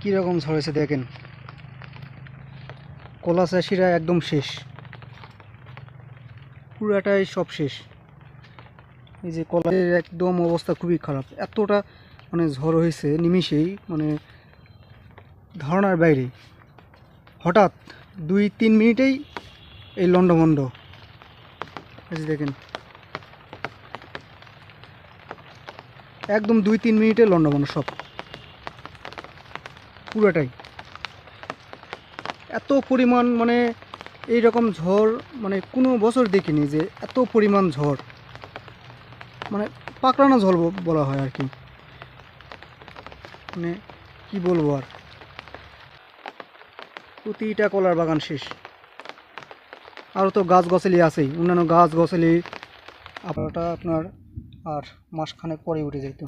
কীরকম ঝরেছে দেখেন? কলা চাষিরা একদম শেষ। পুরাটাই সব শেষ। এই যে কলার একদম অবস্থা খুবই খারাপ। এতটা মানে ঝড় হয়েছে নিমিষেই মানে ধারণার বাইরে। হঠাৎ দুই তিন মিনিটেই এই লন্ডমন্ড এই দেখেন। একদম দুই তিন মিনিটে লন্ডমন্ড সব। পুরোটাই। এত পরিমাণ মানে এই রকম ঝড় মানে কোনো বছর দেখিনি যে এত পরিমাণ ঝড়। মানে পাকড়ানো ঝড় বলা হয় আর কি। মানে কি বলব আর? প্রতিটা কলার বাগান শেষ। আরও তো গাছ গছালি আছেই, অন্যান্য গাছ গছালি আপনারটা আপনার আর মাসখানেক পরে উঠে যেত